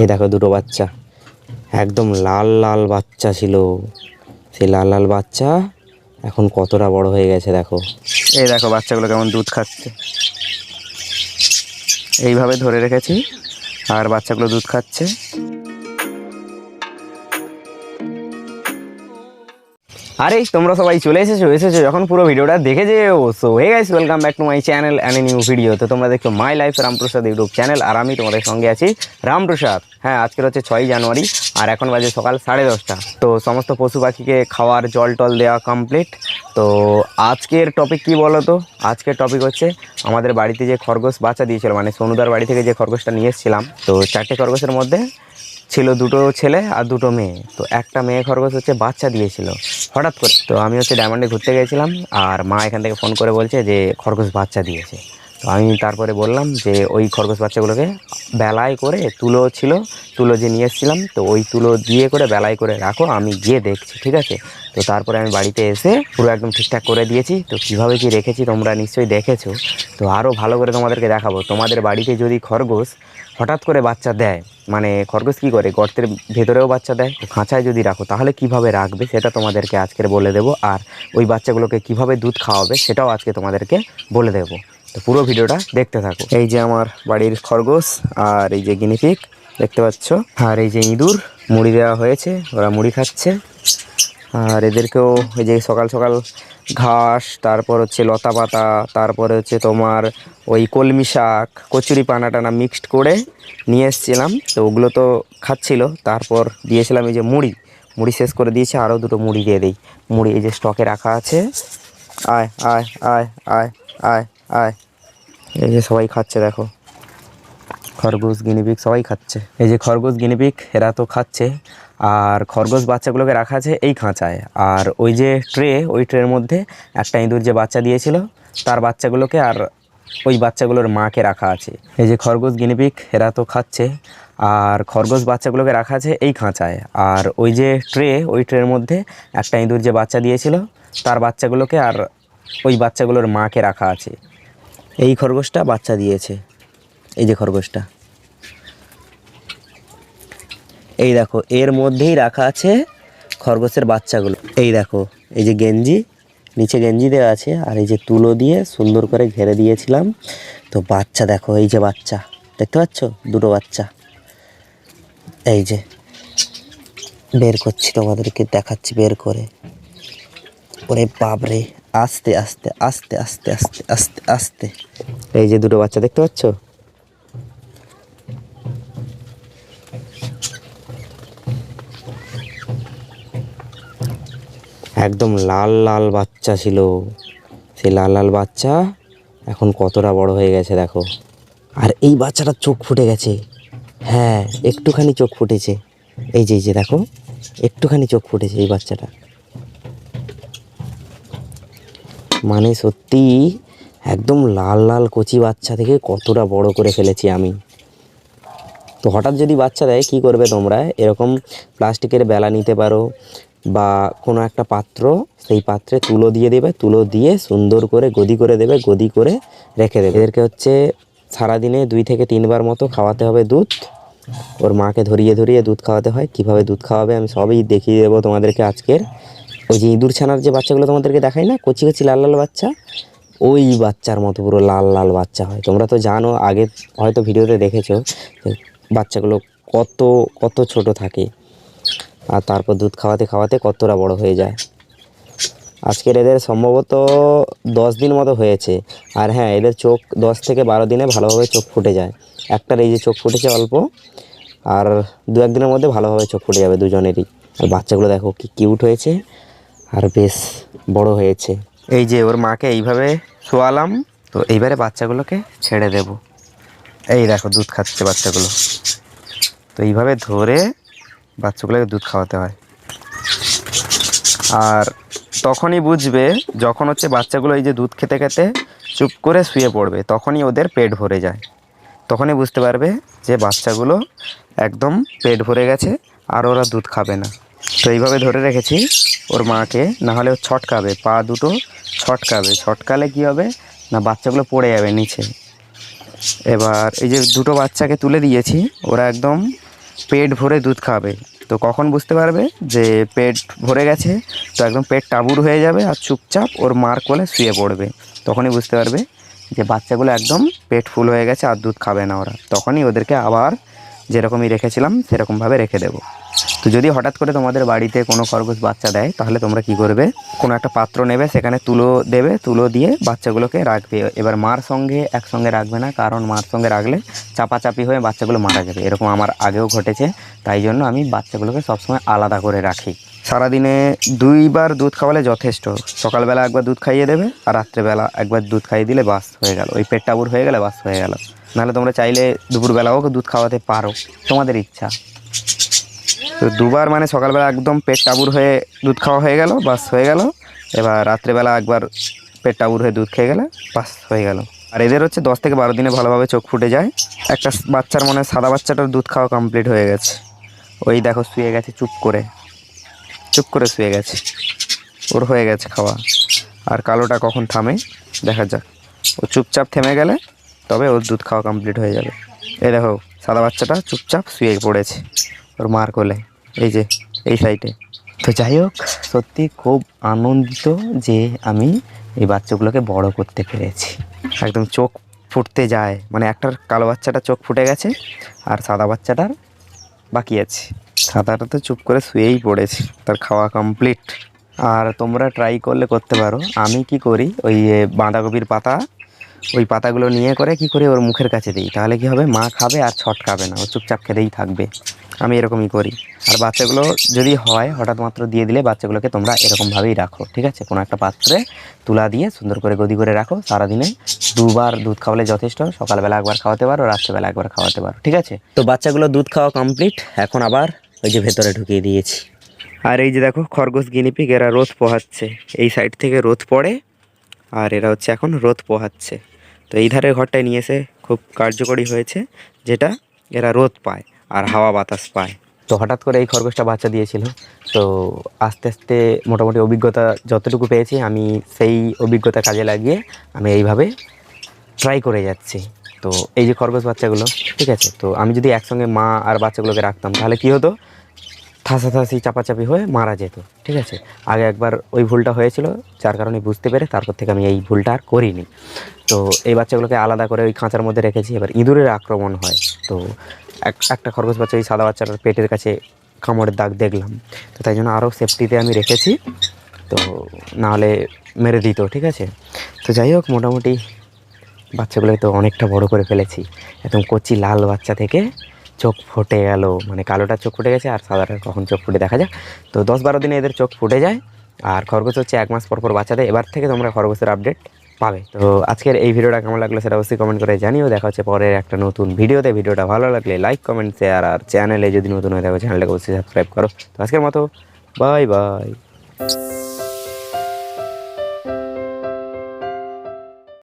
এই দেখো দুটো বাচ্চা। একদম লাল লাল বাচ্চা ছিল। সেই লাল লাল বাচ্চা এখন কতটা বড় হয়ে গেছে দেখো। এই দেখো বাচ্চাগুলো কেমন দুধ খাচ্ছে। এইভাবে ধরে রেখেছি। আর বাচ্চাগুলো দুধ খাচ্ছে। আরে, তোমরা সবাই চলে এসেছ এসেছ যখন পুরো ভিডিওটা দেখে যেও। So hey guys welcome back to my channel and new video তো তোমরা দেখছ my life Ramprasad YouTube channel আর আমি তোমাদের সঙ্গে আছি রামপ্রসাদ হ্যাঁ আজকের হচ্ছে ছয়ই জানুয়ারি, আর এখন বাজে সকাল সাড়ে দশটা। তো সমস্ত পশু পাখিকে খাওয়ার, জল টল দেওয়া কমপ্লিট তো আজকের টপিক কি বলো তো? আজকের টপিক হচ্ছে আমাদের বাড়িতে যে খরগোশ বাচ্চা দিয়েছিল মানে সোনুদার বাড়ি থেকে যে খরগোশটা নিয়ে এসেছিলাম, তো চারটে খরগোশের মধ্যে ছিল দুটো ছেলে আর দুটো মেয়ে। তো একটা মেয়ে খরগোশ হচ্ছে বাচ্চা দিয়েছিল। হঠাৎ করে। তো আমি হচ্ছে ডায়মন্ডে ঘুরতে গেছিলাম আর মা এখান থেকে ফোন করে বলছে যে, খরগোশ বাচ্চা দিয়েছে। তো আমি তারপরে বললাম যে, ওই খরগোশ বাচ্চাগুলোকে বেলায় করে তুলো ছিল, তুলো যে নিয়ে এসেছিলাম, তো ওই তুলো দিয়ে করে বেলায় করে রাখো, আমি গিয়ে দেখছি, ঠিক আছে? তো তারপরে আমি বাড়িতে এসে পুরো একদম ঠিকঠাক করে দিয়েছি। তো কীভাবে কি রেখেছি তোমরা নিশ্চয়ই দেখেছ। তো আরও ভালো করে তোমাদেরকে দেখাবো। তোমাদের বাড়িতে যদি খরগোশ হঠাৎ করে বাচ্চা দেয় মানে খরগোশ কী করে? গর্তের ভেতরেও বাচ্চা দেয়, খাঁচায় যদি রাখো, তাহলে কীভাবে রাখবে? সেটা তোমাদেরকে আজকের বলে দেবো। আর ওই বাচ্চাগুলোকে কীভাবে দুধ খাওয়াবে, সেটাও আজকে তোমাদেরকে বলে দেবো। তো পুরো ভিডিওটা দেখতে থাকো। এই যে আমার বাড়ির খরগোশ আর এই যে গিনিপিক দেখতে পাচ্ছ? আর এই যে ইঁদুর, মুড়ি দেওয়া হয়েছে, ওরা মুড়ি খাচ্ছে। আর এদেরকেও এই যে সকাল সকাল ঘাস, তারপর হচ্ছে লতা পাতা, তারপরে হচ্ছে তোমার ওই কলমি শাক, কচুরি পানা টানা মিক্সড করে নিয়ে এসেছিলাম। তো ওগুলো তো খাচ্ছিল। তারপর দিয়েছিলাম এই যে মুড়ি। মুড়ি শেষ করে দিয়েছে। আরও দুটো মুড়ি দিয়ে দিই। মুড়ি এই যে স্টকে রাখা আছে। আয় আয় আয় আয় আয় আয়। এই যে সবাই খাচ্ছে, দেখো। খরগোশ গিনিপিক সবাই খাচ্ছে। এই যে খরগোশ গিনিপিক এরা তো খাচ্ছে। আর খরগোশ বাচ্চাগুলোকে রাখা আছে এই খাঁচায়। আর ওই যে ট্রে, ওই ট্রের মধ্যে একটা ইঁদুর যে বাচ্চা দিয়েছিল, তার বাচ্চাগুলোকে আর ওই বাচ্চাগুলোর মাকে রাখা আছে। এই যে খরগোশ গিনিপিক এরা তো খাচ্ছে। আর খরগোশ বাচ্চাগুলোকে রাখা আছে এই খাঁচায়। আর ওই যে ট্রে, ওই ট্রের মধ্যে একটা ইঁদুর যে বাচ্চা দিয়েছিল, তার বাচ্চাগুলোকে আর ওই বাচ্চাগুলোর মাকে রাখা আছে। এই খরগোশটা বাচ্চা দিয়েছে। এই যে খরগোশটা। এই দেখো, এর মধ্যেই রাখা আছে খরগোশের বাচ্চাগুলো। এই দেখো, এই যে গেঞ্জি, নিচে গেঞ্জি দেওয়া আছে, আর এই যে তুলো দিয়ে সুন্দর করে ঘেরে দিয়েছিলাম। তো বাচ্চা দেখো, এই যে বাচ্চা, দেখতে পাচ্ছ? দুটো বাচ্চা। এই যে, বের করছি তোমাদেরকে, দেখাচ্ছি বের করে। ওরে বাপরে, আস্তে আস্তে আস্তে আস্তে আস্তে আস্তে আস্তে। এই যে দুটো বাচ্চা, দেখতে পাচ্ছ? একদম লাল লাল বাচ্চা ছিল। সেই লাল লাল বাচ্চা এখন কতটা বড় হয়ে গেছে দেখো। আর এই বাচ্চাটার চোখ ফুটে গেছে। হ্যাঁ একটুখানি চোখ ফুটেছে। এই যে এই যে দেখো, একটুখানি চোখ ফুটেছে এই বাচ্চাটা। মানে সত্যি একদম লাল লাল কচি বাচ্চা থেকে কতটা বড় করে ফেলেছি আমি। তো হঠাৎ যদি বাচ্চা দেয়, কী করবে তোমরা? এরকম প্লাস্টিকের বেলা নিতে পারো বা কোনো একটা পাত্র, সেই পাত্রে তুলো দিয়ে দেবে, তুলো দিয়ে সুন্দর করে গদি করে দেবে, গদি করে রেখে দেবে। এদেরকে হচ্ছে সারাদিনে দুই থেকে তিনবার মতো খাওয়াতে হবে দুধ। ওর মাকে ধরিয়ে ধরিয়ে দুধ খাওয়াতে হয়। কীভাবে দুধ খাওয়াবে আমি সবই দেখিয়ে দেবো তোমাদেরকে আজকের। ওই যে ইঁদুর ছানার যে বাচ্চাগুলো তোমাদেরকে দেখাই না? কচি কচি লাল লাল বাচ্চা? ওই বাচ্চার মতো পুরো লাল লাল বাচ্চা হয়। তোমরা তো জানো, আগে হয়তো ভিডিওতে দেখেছ বাচ্চাগুলো কত কত ছোট থাকে। আর তারপর দুধ খাওয়াতে খাওয়াতে কতটা বড় হয়ে যায়। আজকের এদের সম্ভবত দশ দিন মতো হয়েছে। আর হ্যাঁ এদের চোখ দশ থেকে বারো দিনে ভালোভাবে চোখ ফুটে যায়। একটার এই যে চোখ ফুটেছে অল্প, আর দু একদিনের মধ্যে ভালোভাবে চোখ ফুটে যাবে দুজনেরই। আর বাচ্চাগুলো দেখো কি কিউট হয়েছে, আর বেশ বড় হয়েছে। এই যে ওর মাকে এইভাবে শোয়ালাম, তো এইবারে বাচ্চাগুলোকে ছেড়ে দেব। এই দেখো দুধ খাচ্ছে বাচ্চাগুলো। তো এইভাবে ধরে বাচ্চাগুলোকে দুধ খাওয়াতে হয়। আর তখনই বুঝবে যখন হচ্ছে বাচ্চাগুলো এই যে দুধ খেতে খেতে চুপ করে শুয়ে পড়বে, তখনই ওদের পেট ভরে যায়। তখনই বুঝতে পারবে যে বাচ্চাগুলো একদম পেট ভরে গেছে আর ওরা দুধ খাবে না। তো এইভাবে ধরে রেখেছি ওর মাকে, না হলে ও ছটকাবে, পা দুটো ছটকাবে। ছটকালে কি হবে? না, বাচ্চাগুলো পড়ে যাবে নিচে। এবার এই যে দুটো বাচ্চাকে তুলে দিয়েছি, ওরা একদম পেট ভরে দুধ খাবে। তো কখন বুঝতে পারবে যে পেট ভরে গেছে? তো একদম পেট টাবুর হয়ে যাবে আর চুপচাপ ওর মার কোলে শুয়ে পড়বে। তখনই বুঝতে পারবে যে বাচ্চাগুলো একদম পেট ফুল হয়ে গেছে আর দুধ খাবে না ওরা। তখনই ওদেরকে আবার যেরকমই রেখেছিলাম, সেরকমভাবে রেখে দেবো। তো যদি হঠাৎ করে তোমাদের বাড়িতে কোনো খরগোশ বাচ্চা দেয়, তাহলে তোমরা কি করবে? কোনো একটা পাত্র নেবে, সেখানে তুলো দেবে, তুলো দিয়ে বাচ্চাগুলোকে রাখবে। এবার মার সঙ্গে একসঙ্গে রাখবে না, কারণ মার সঙ্গে রাখলে চাপাচাপি হয়ে বাচ্চাগুলো মারা যাবে। এরকম আমার আগেও ঘটেছে, তাই জন্য আমি বাচ্চাগুলোকে সবসময় আলাদা করে রাখি। সারাদিনে দুইবার দুধ খাওয়ালে যথেষ্ট। সকালবেলা একবার দুধ খাইয়ে দেবে, আর রাত্রেবেলা একবার দুধ খাইয়ে দিলে বাস হয়ে গেল। ওই পেট টাবুর হয়ে গেলে বাস হয়ে গেল। নাহলে তোমরা চাইলে দুপুরবেলাও দুধ খাওয়াতে পারো। তোমাদের ইচ্ছা। তো দুবার মানে সকালবেলা একদম পেট টাবুর হয়ে দুধ খাওয়া হয়ে গেল, বাস হয়ে গেল। এবার রাত্রেবেলা একবার পেট টাবুর হয়ে দুধ খেয়ে গেলে, বাস হয়ে গেল। আর এদের হচ্ছে দশ থেকে বারো দিনে ভালোভাবে চোখ ফুটে যায়। একটা বাচ্চার মনে সাদা বাচ্চাটার দুধ খাওয়া কমপ্লিট হয়ে গেছে। ওই দেখো শুয়ে গেছে চুপ করে। চুপ করে শুয়ে গেছে। ওর হয়ে গেছে খাওয়া। আর কালোটা কখন থামে, দেখা যাক। ও চুপচাপ থেমে গেলে, তবে ওর দুধ খাওয়া কমপ্লিট হয়ে যাবে। এই দেখো, সাদা বাচ্চাটা চুপচাপ শুয়ে পড়েছে। ওর মার কোলে, এই যে, এই সাইডে তো যাই হোক, সত্যি খুব আনন্দিত যে আমি এই বাচ্চাগুলোকে বড় করতে পেরেছি। একদম চোখ ফুটতে যায় মানে একটার কালো বাচ্চাটা চোখ ফুটে গেছে, আর সাদা বাচ্চাটার বাকি আছে। সাদাটা তো চুপ করে শুয়েই পড়েছে, তার খাওয়া কমপ্লিট আর তোমরা ট্রাই করলে করতে পারো, আমি কি করি, ওই বাঁধাকপির পাতা, ওই পাতাগুলো নিয়ে করে কি করে, ওর মুখের কাছে দিই। তাহলে কি হবে, মা খাবে আর ছট খাবে না, ও চুপচাপ খেতেই থাকবে। আমি এরকমই করি। আর বাচ্চাগুলো যদি হয়, হঠাৎ মাত্র দিয়ে দিলে বাচ্চাগুলোকে তোমরা এরকমভাবেই রাখো, ঠিক আছে? কোনো একটা পাত্রে তুলা দিয়ে সুন্দর করে গদি করে রাখো, সারাদিনে দুবার দুধ খাওয়ালে যথেষ্ট, সকালবেলা একবার খাওয়াতে পারো, রাত্রেবেলা একবার খাওয়াতে পারো, ঠিক আছে? তো বাচ্চাগুলো দুধ খাওয়া কমপ্লিট এখন আবার ওই যে ভেতরে ঢুকিয়ে দিয়েছি। আর এই যে দেখো, খরগোশ গিনিপিগ এরা রোদ পোহাচ্ছে। এই সাইড থেকে রোদ পড়ে, আর এরা হচ্ছে এখন রোদ পোহাচ্ছে। তো এই ধারের ঘরটায় নিয়ে এসে খুব কার্যকরী হয়েছে, যেটা এরা রোদ পায়। আর হাওয়া বাতাস পায়। তো হঠাৎ করে এই খরগোশটা বাচ্চা দিয়েছিল। তো আস্তে আস্তে মোটামুটি অভিজ্ঞতা যতটুকু পেয়েছি, আমি সেই অভিজ্ঞতা কাজে লাগিয়ে আমি এইভাবে ট্রাই করে যাচ্ছি। তো এই যে খরগোশ বাচ্চাগুলো, ঠিক আছে? তো আমি যদি একসঙ্গে মা আর বাচ্চাগুলোকে রাখতাম, তাহলে কী হতো? ঠাসাঠাসি চাপাচাপি হয়ে মারা যেত, ঠিক আছে? আগে একবার ওই ভুলটা হয়েছিল, যার কারণে বুঝতে পেরে তারপর থেকে আমি এই ভুলটা আর করিনি। তো এই বাচ্চাগুলোকে আলাদা করে ওই খাঁচার মধ্যে রেখেছি, এবার ইঁদুরের আক্রমণ হয়। তো একটা খরগোশ বাচ্চা ওই সাদা বাচ্চাটার পেটের কাছে কামড়ের দাগ দেখলাম। তো তাই জন্য আরও সেফটিতে আমি রেখেছি। তো নাহলে মেরে দিত, ঠিক আছে? তো যাই হোক, মোটামুটি বাচ্চাগুলোকে তো অনেকটা বড় করে ফেলেছি। একদম কচি লাল বাচ্চা থেকে চোখ ফুটে গেল। মানে কালোটা চোখ ফুটে গেছে আর সাদাটা কখন চোখ ফুটে, দেখা যাক। তো দশ বারো দিনে এদের চোখ ফুটে যায়। আর খরগোশ হচ্ছে এক মাস পর পর বাচ্চা দেয় এবার থেকে তোমরা খরগোশের আপডেট পাবে। তো আজকের এই ভিডিওটা কেমন লাগল সেটা অবশ্যই কমেন্ট করে জানিও। দেখা হচ্ছে পরের একটা নতুন ভিডিওতে। ভিডিওটা ভালো লাগলে লাইক কমেন্ট শেয়ার আর চ্যানেলে যদি নতুন হয়ে থাকো চ্যানেলটাকে অবশ্যই সাবস্ক্রাইব করো। তো আজকের মতো বাই বাই